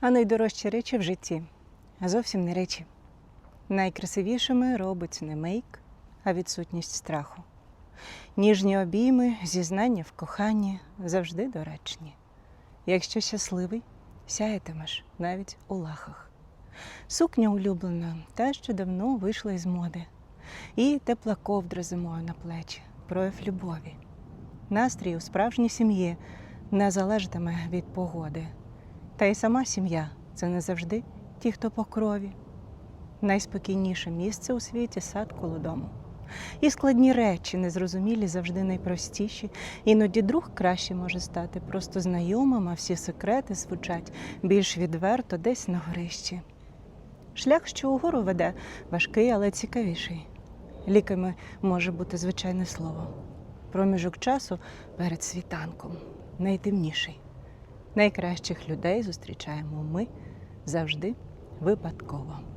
А найдорожчі речі в житті зовсім не речі. Найкрасивішими робить не мейк, а відсутність страху. Ніжні обійми, зізнання в коханні завжди доречні. Якщо щасливий, сяєтимеш навіть у лахах. Сукня улюблена, та, що давно вийшла із моди. І тепла ковдра зимою на плечі, прояв любові. Настрій у справжній сім'ї не залежатиме від погоди. Та й сама сім'я це не завжди ті, хто по крові. Найспокійніше місце у світі сад коло дому. І складні речі, незрозумілі, завжди найпростіші. Іноді друг краще може стати просто знайомим, а всі секрети звучать більш відверто десь на горищі. Шлях, що угору веде, важкий, але цікавіший. Ліками може бути звичайне слово. Проміжок часу перед світанком найтемніший. Найкращих людей зустрічаємо ми завжди випадково.